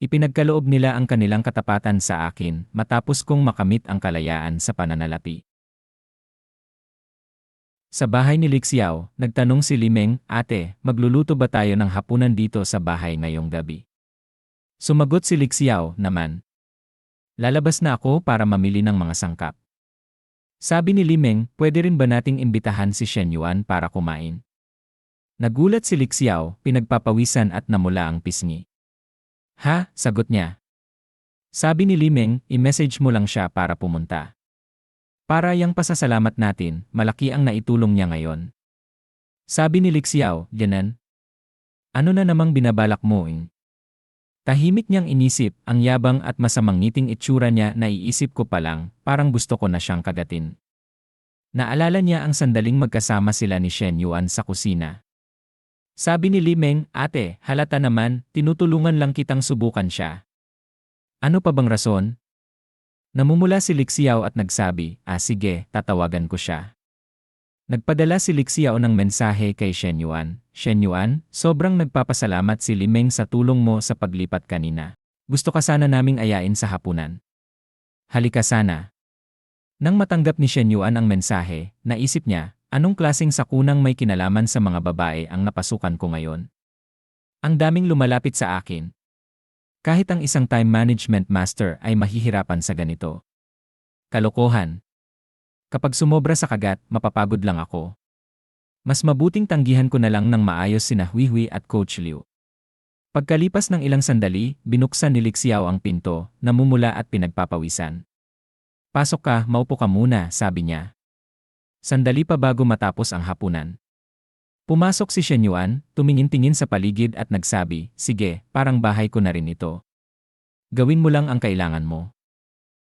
Ipinagkaloob nila ang kanilang katapatan sa akin matapos kong makamit ang kalayaan sa pananalapi. Sa bahay ni Lixiao, nagtanong si Limeng, Ate, magluluto ba tayo ng hapunan dito sa bahay ngayong gabi? Sumagot si Lixiao naman. Lalabas na ako para mamili ng mga sangkap. Sabi ni Limeng, pwede rin ba nating imbitahan si Shen Yuan para kumain? Nagulat si Lixiao, pinagpapawisan at namula ang pisngi. Ha, sagot niya. Sabi ni Limeng, i-message mo lang siya para pumunta. Para yang pasasalamat natin, malaki ang naitulong niya ngayon. Sabi ni Lixiao, ganan. Ano na namang binabalak mo ing? Tahimik niyang inisip, ang yabang at masamang ngiting itsura niya na iisip ko pa lang, parang gusto ko na siyang kagatin. Naalala niya ang sandaling magkasama sila ni Shen Yuan sa kusina. Sabi ni Li Meng, ate, halata naman, tinutulungan lang kitang subukan siya. Ano pa bang rason? Namumula si Lixiao at nagsabi, ah sige, tatawagan ko siya. Nagpadala si Lixiao ng mensahe kay Shen Yuan. Shen Yuan, sobrang nagpapasalamat si Limeng sa tulong mo sa paglipat kanina. Gusto ka sana naming ayain sa hapunan. Halika sana. Nang matanggap ni Shen Yuan ang mensahe, naisip niya, anong klaseng sakunang may kinalaman sa mga babae ang napasukan ko ngayon? Ang daming lumalapit sa akin, kahit ang isang time management master ay mahihirapan sa ganito. Kalokohan. Kapag sumobra sa kagat, mapapagod lang ako. Mas mabuting tanggihan ko na lang ng maayos sina Huihui at Coach Liu. Pagkalipas ng ilang sandali, binuksan ni Lixiao ang pinto, namumula at pinagpapawisan. Pasok ka, maupo ka muna, sabi niya. Sandali pa bago matapos ang hapunan. Pumasok si Shen Yuan, tumingin-tingin sa paligid at nagsabi, Sige, parang bahay ko na rin ito. Gawin mo lang ang kailangan mo.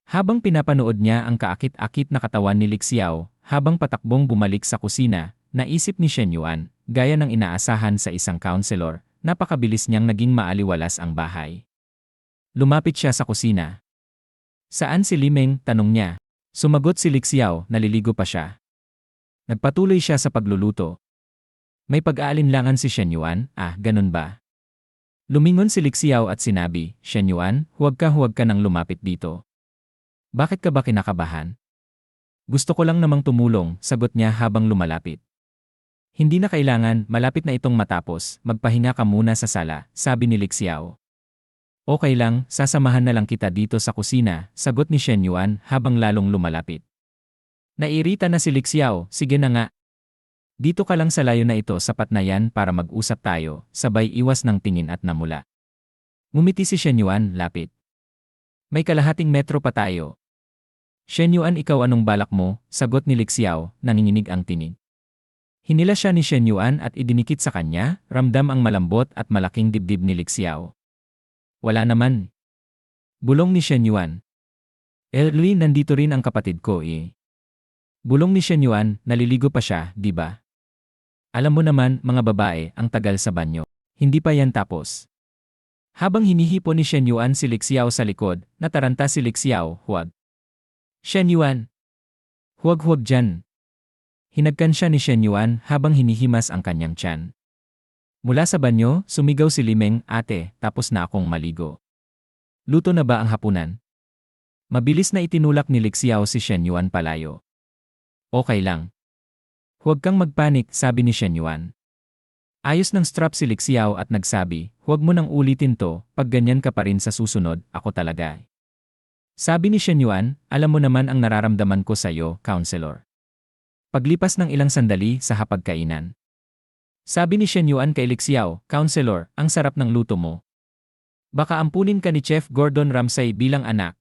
Habang pinapanood niya ang kaakit-akit na katawan ni Lixiao, habang patakbong bumalik sa kusina, naisip ni Shen Yuan, gaya ng inaasahan sa isang counselor, napakabilis niyang naging maaliwalas ang bahay. Lumapit siya sa kusina. Saan si Limeng? Tanong niya. Sumagot si Lixiao, naliligo pa siya. Nagpatuloy siya sa pagluluto, may pag-aalinlangan si Shen Yuan, ah, ganun ba? Lumingon si Lixiao at sinabi, Shen Yuan, huwag ka huwag ka nang lumapit dito. Bakit ka ba kinakabahan? Gusto ko lang namang tumulong, sagot niya habang lumalapit. Hindi na kailangan, malapit na itong matapos, magpahinga ka muna sa sala, sabi ni Lixiao. Okay lang, sasamahan na lang kita dito sa kusina, sagot ni Shen Yuan habang lalong lumalapit. Nairita na si Lixiao, sige na nga, dito ka lang sa layo na ito sapat na yan para mag-usap tayo, sabay iwas ng tingin at namula. Ngumiti si Shenyuan, lapit. May kalahating metro pa tayo. Shenyuan ikaw anong balak mo, sagot ni Lixiao, nanginginig ang tinig. Hinila siya ni Shenyuan at idinikit sa kanya, ramdam ang malambot at malaking dibdib ni Lixiao. Wala naman. Bulong ni Shenyuan. Early nandito rin ang kapatid ko eh. Bulong ni Shenyuan, naliligo pa siya, di ba? Alam mo naman, mga babae, ang tagal sa banyo. Hindi pa yan tapos. Habang hinihipo ni Shen Yuan si Lixiao sa likod, nataranta si Lixiao, huwag. Shen Yuan. Huwag-huwag dyan. Hinagkan siya ni Shen Yuan habang hinihimas ang kanyang tiyan. Mula sa banyo, sumigaw si Limeng, ate, tapos na akong maligo. Luto na ba ang hapunan? Mabilis na itinulak ni Lixiao si Shen Yuan palayo. Okay lang. Huwag kang magpanik, sabi ni Shen Yuan. Ayos ng strap si Lixiao at nagsabi, huwag mo nang ulitin to, pag ganyan ka pa rin sa susunod, ako talaga. Sabi ni Shen Yuan, alam mo naman ang nararamdaman ko sa iyo, counselor. Paglipas ng ilang sandali sa hapagkainan. Sabi ni Shen Yuan kay Lixiao, counselor, ang sarap ng luto mo. Baka ampunin ka ni Chef Gordon Ramsay bilang anak.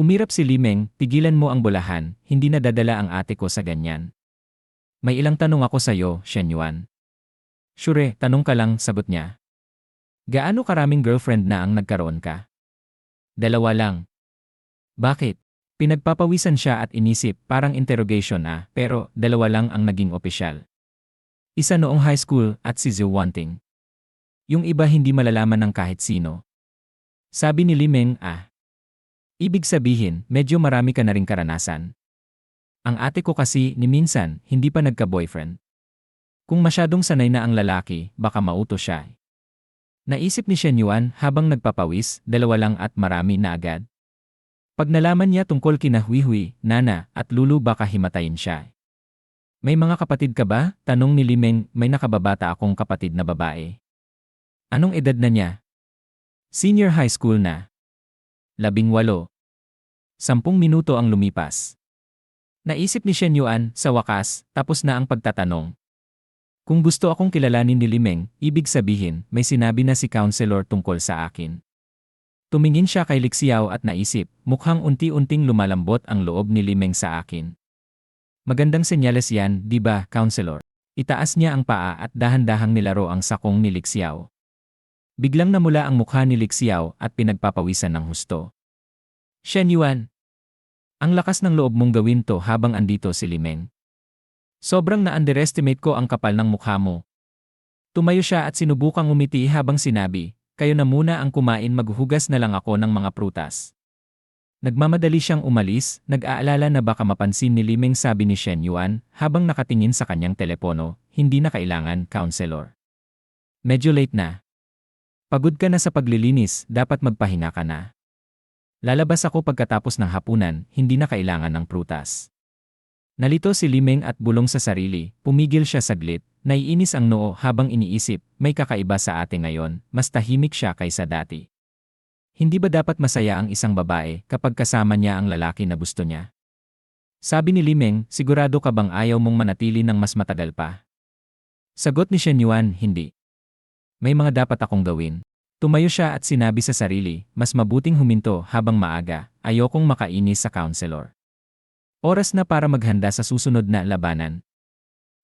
Umirap si Limeng, tigilan mo ang bulahan, hindi na dadala ang ate ko sa ganyan. May ilang tanong ako sa iyo, Shen Yuan. Sure, tanong ka lang, sagot niya. Gaano karaming girlfriend na ang nagkaroon ka? Dalawa lang. Bakit? Pinagpapawisan siya at inisip, parang interrogation ah, pero dalawa lang ang naging opisyal. Isa noong high school at si Zhu Wanting. Yung iba hindi malalaman ng kahit sino. Sabi ni Limeng, ah. Ibig sabihin, medyo marami ka na ring karanasan. Ang ate ko kasi, ni minsan, hindi pa nagka-boyfriend. Kung masyadong sanay na ang lalaki, baka mauto siya. Naisip ni Shen Yuan habang nagpapawis, dalawa lang at marami na agad. Pag nalaman niya tungkol kina Hui Nana at Lulu baka himatayin siya. May mga kapatid ka ba? Tanong ni Limeng, may nakababata akong kapatid na babae. Anong edad na niya? Senior high school na. Labing walo. Sampung minuto ang lumipas. Naisip ni Shen Yuan, sa wakas, tapos na ang pagtatanong. Kung gusto akong kilalanin ni Limeng, ibig sabihin, may sinabi na si counselor tungkol sa akin. Tumingin siya kay Lixiao at naisip, mukhang unti-unting lumalambot ang loob ni Limeng sa akin. Magandang senyales yan, di ba, counselor? Itaas niya ang paa at dahan-dahang nilaro ang sakong ni Lixiao. Biglang namula ang mukha ni Lixiao at pinagpapawisan ng husto. Shen Yuan, ang lakas ng loob mong gawin to habang andito si Limeng. Sobrang na-underestimate ko ang kapal ng mukha mo. Tumayo siya at sinubukang umiti habang sinabi, kayo na muna ang kumain maghuhugas na lang ako ng mga prutas. Nagmamadali siyang umalis, nag-aalala na baka mapansin ni Limeng sabi ni Shen Yuan habang nakatingin sa kanyang telepono, hindi na kailangan, counselor. Medyo late na. Pagod ka na sa paglilinis, dapat magpahinga ka na. Lalabas ako pagkatapos ng hapunan, hindi na kailangan ng prutas. Nalito si Limeng at bulong sa sarili, pumigil siya saglit, naiinis ang noo habang iniisip, may kakaiba sa ate ngayon, mas tahimik siya kaysa dati. Hindi ba dapat masaya ang isang babae kapag kasama niya ang lalaki na gusto niya? Sabi ni Limeng, sigurado ka bang ayaw mong manatili ng mas matagal pa? Sagot ni Shen Yuan, hindi. May mga dapat akong gawin. Tumayo siya at sinabi sa sarili, mas mabuting huminto habang maaga, ayokong makainis sa counselor. Oras na para maghanda sa susunod na labanan.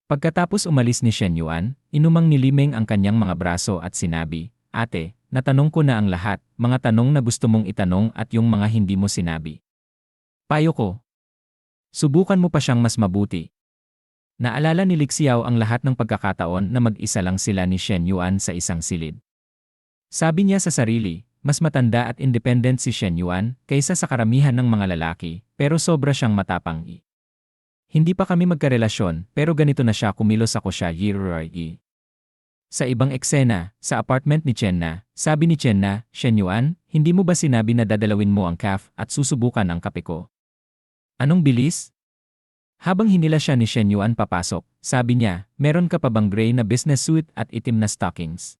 Pagkatapos umalis ni Shen Yuan, inumang ni Limeng ang kanyang mga braso at sinabi, Ate, natanong ko na ang lahat, mga tanong na gusto mong itanong at yung mga hindi mo sinabi. Payo ko. Subukan mo pa siyang mas mabuti. Naalala ni Lixiao ang lahat ng pagkakataon na mag-isa lang sila ni Shen Yuan sa isang silid. Sabi niya sa sarili, mas matanda at independent si Shen Yuan kaysa sa karamihan ng mga lalaki, pero sobra siyang matapang i. Hindi pa kami magkarelasyon, pero ganito na siya kumilos ako siya Yiroy Sa ibang eksena, sa apartment ni Chen na, sabi ni Chen na, Shen Yuan, hindi mo ba sinabi na dadalawin mo ang calf at susubukan ang kape ko? Anong bilis? Habang hinila siya ni Shen Yuan papasok, sabi niya, meron ka pa bang gray na business suit at itim na stockings?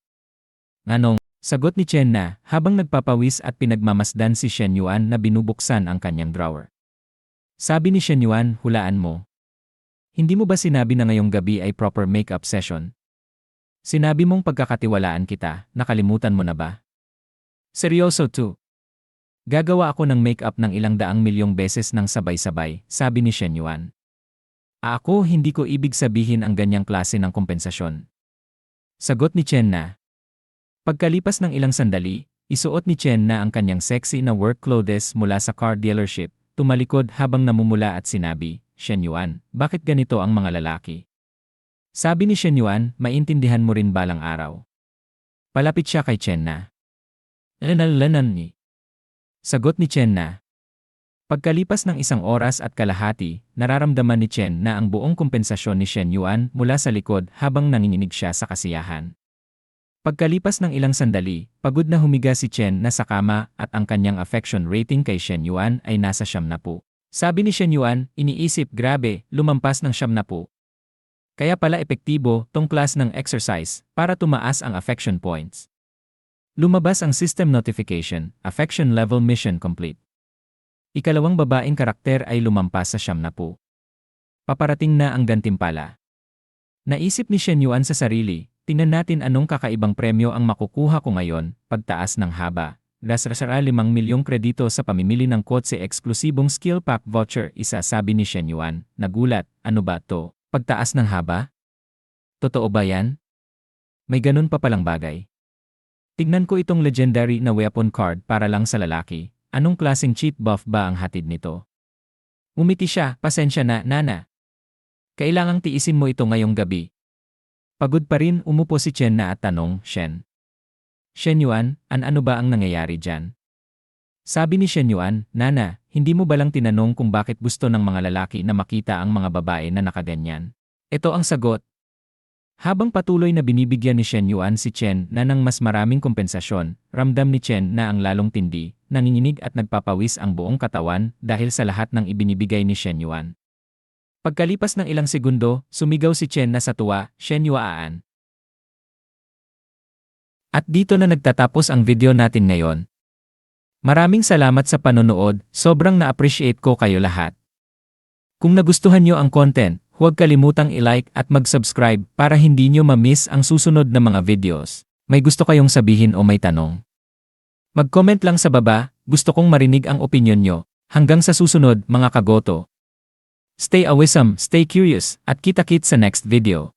Nganong, Sagot ni Chen na, habang nagpapawis at pinagmamasdan si Shen Yuan na binubuksan ang kanyang drawer. Sabi ni Shen Yuan, hulaan mo. Hindi mo ba sinabi na ngayong gabi ay proper makeup session? Sinabi mong pagkakatiwalaan kita, nakalimutan mo na ba? Seryoso to. Gagawa ako ng makeup ng ilang daang milyong beses ng sabay-sabay, sabi ni Shen Yuan. Ako hindi ko ibig sabihin ang ganyang klase ng kompensasyon. Sagot ni Chen na, Pagkalipas ng ilang sandali, isuot ni Chen na ang kanyang sexy na work clothes mula sa car dealership, tumalikod habang namumula at sinabi, Shen Yuan, bakit ganito ang mga lalaki? Sabi ni Shen Yuan, maintindihan mo rin balang araw. Palapit siya kay Chen na. Lanalanan ni. Sagot ni Chen na. Pagkalipas ng isang oras at kalahati, nararamdaman ni Chen na ang buong kompensasyon ni Shen Yuan mula sa likod habang nanginginig siya sa kasiyahan. Pagkalipas ng ilang sandali, pagod na humiga si Chen na sa kama at ang kanyang affection rating kay Shen Yuan ay nasa siyam na po. Sabi ni Shen Yuan, iniisip grabe, lumampas ng siyam na po. Kaya pala epektibo tong class ng exercise para tumaas ang affection points. Lumabas ang system notification, affection level mission complete. Ikalawang babaeng karakter ay lumampas sa siyam na po. Paparating na ang gantimpala. Naisip ni Shen Yuan sa sarili, Tingnan natin anong kakaibang premyo ang makukuha ko ngayon, pagtaas ng haba. Lasrasara 5 milyong kredito sa pamimili ng kotse eksklusibong skill pack voucher isa sabi ni Shen Yuan, nagulat, ano ba to, pagtaas ng haba? Totoo ba yan? May ganun pa palang bagay. Tignan ko itong legendary na weapon card para lang sa lalaki, anong klaseng cheat buff ba ang hatid nito? Umiti siya, pasensya na, nana. Kailangang tiisin mo ito ngayong gabi, Pagod pa rin umupo si Chen na at tanong, Shen. Shen Yuan, an ano ba ang nangyayari dyan? Sabi ni Shen Yuan, Nana, hindi mo balang tinanong kung bakit gusto ng mga lalaki na makita ang mga babae na nakaganyan? Ito ang sagot. Habang patuloy na binibigyan ni Shen Yuan si Chen na ng mas maraming kompensasyon, ramdam ni Chen na ang lalong tindi, nanginginig at nagpapawis ang buong katawan dahil sa lahat ng ibinibigay ni Shen Yuan. Pagkalipas ng ilang segundo, sumigaw si Chen na sa tuwa, Shen Yuan. At dito na nagtatapos ang video natin ngayon. Maraming salamat sa panonood, sobrang na-appreciate ko kayo lahat. Kung nagustuhan nyo ang content, huwag kalimutang i-like at mag-subscribe para hindi nyo ma-miss ang susunod na mga videos. May gusto kayong sabihin o may tanong? Mag-comment lang sa baba, gusto kong marinig ang opinion nyo. Hanggang sa susunod, mga kagoto. Stay awisam, stay curious, at kita-kit sa next video.